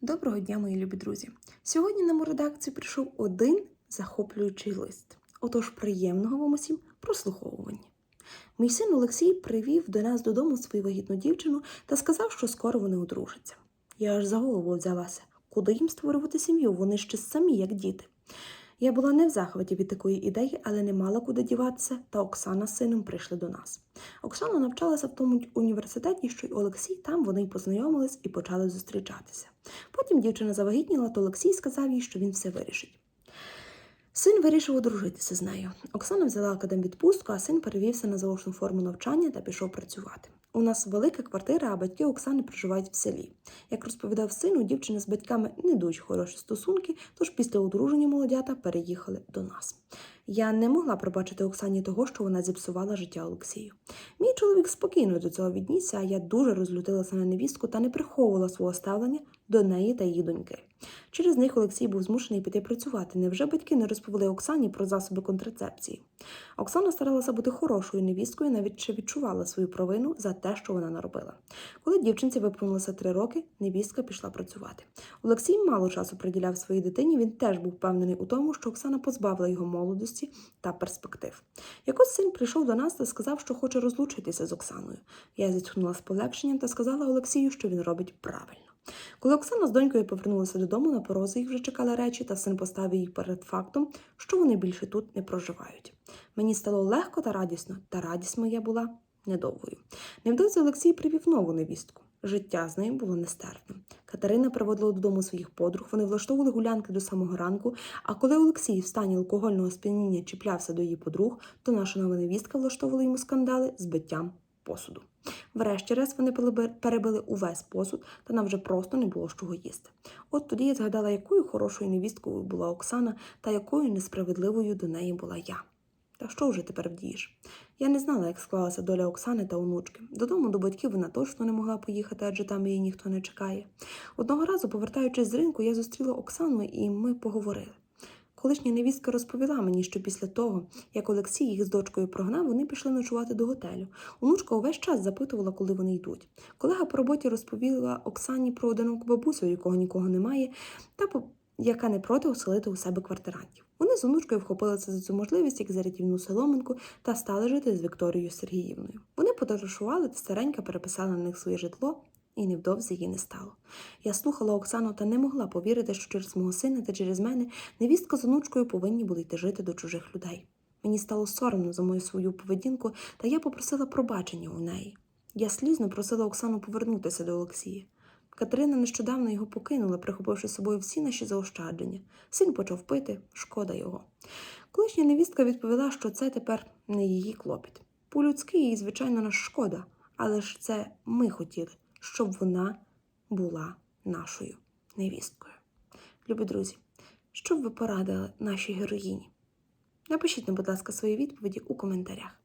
Доброго дня, мої любі друзі! Сьогодні нам у редакцію прийшов один захоплюючий лист. Отож, приємного вам усім прослуховування. Мій син Олексій привів до нас додому свою вагітну дівчину та сказав, що скоро вони одружаться. Я аж за голову взялася. Куди їм створювати сім'ю? Вони ще самі, як діти. Я була не в захваті від такої ідеї, але не мала куди діватися, та Оксана з сином прийшли до нас. Оксана навчалася в тому університеті, що й Олексій, там вони й познайомились і почали зустрічатися. Потім дівчина завагітніла, то Олексій сказав їй, що він все вирішить. Син вирішив одружитися з нею. Оксана взяла академвідпустку, а син перевівся на заочну форму навчання та пішов працювати. У нас велика квартира, а батьки Оксани проживають в селі. Як розповідав син, у дівчини з батьками не дуже хороші стосунки, тож після одруження молодята переїхали до нас. Я не могла пробачити Оксані того, що вона зіпсувала життя Олексію. Мій чоловік спокійно до цього віднісся, а я дуже розлютилася на невістку та не приховувала свого ставлення до неї та її доньки. Через них Олексій був змушений піти працювати. Невже батьки не розповіли Оксані про засоби контрацепції? Оксана старалася бути хорошою невісткою, навіть ще відчувала свою провину за те, що вона наробила. Коли дівчинці виповнилося три роки, невістка пішла працювати. Олексій мало часу приділяв своїй дитині. Він теж був впевнений у тому, що Оксана позбавила його молодості та перспектив. Якось син прийшов до нас та сказав, що хоче розлучитися з Оксаною. Я зітхнула з полегшенням та сказала Олексію, що він робить правильно. Коли Оксана з донькою повернулася додому, на порозі їх вже чекали речі, та син поставив їх перед фактом, що вони більше тут не проживають. Мені стало легко та радісно, та радість моя була недовгою. Невдовзі Олексій привів нову невістку. Життя з нею було нестерпним. Катерина приводила додому своїх подруг, вони влаштовували гулянки до самого ранку. А коли Олексій в стані алкогольного сп'яніння чіплявся до її подруг, то наша нова невістка влаштовувала йому скандали з биттям посуду. Врешті-решт вони перебили увесь посуд, та нам вже просто не було з чого їсти. От тоді я згадала, якою хорошою невісткою була Оксана та якою несправедливою до неї була я. Та що вже тепер вдієш? Я не знала, як склалася доля Оксани та онучки. Додому до батьків вона точно не могла поїхати, адже там її ніхто не чекає. Одного разу, повертаючись з ринку, я зустріла Оксану і ми поговорили. Колишня невістка розповіла мені, що після того, як Олексій їх з дочкою прогнав, вони пішли ночувати до готелю. Онучка увесь час запитувала, коли вони йдуть. Колега по роботі розповіла Оксані про одиноку бабусю, якого нікого немає, та по- яка не проти оселити у себе квартирантів. Вони з онучкою вхопилися за цю можливість як за рятівну соломинку та стали жити з Вікторією Сергіївною. Вони подорожували та старенька переписала на них своє житло. І невдовзі її не стало. Я слухала Оксану та не могла повірити, що через мого сина та через мене невістка з онучкою повинні були йти жити до чужих людей. Мені стало соромно за мою свою поведінку, та я попросила пробачення у неї. Я слізно просила Оксану повернутися до Олексія. Катерина нещодавно його покинула, прихопивши з собою всі наші заощадження. Син почав пити, шкода його. Колишня невістка відповіла, що це тепер не її клопіт. По-людськи їй, звичайно, нас шкода, але ж це ми хотіли, щоб вона була нашою невісткою. Любі друзі, що б ви порадили нашій героїні? Напишіть нам, будь ласка, свої відповіді у коментарях.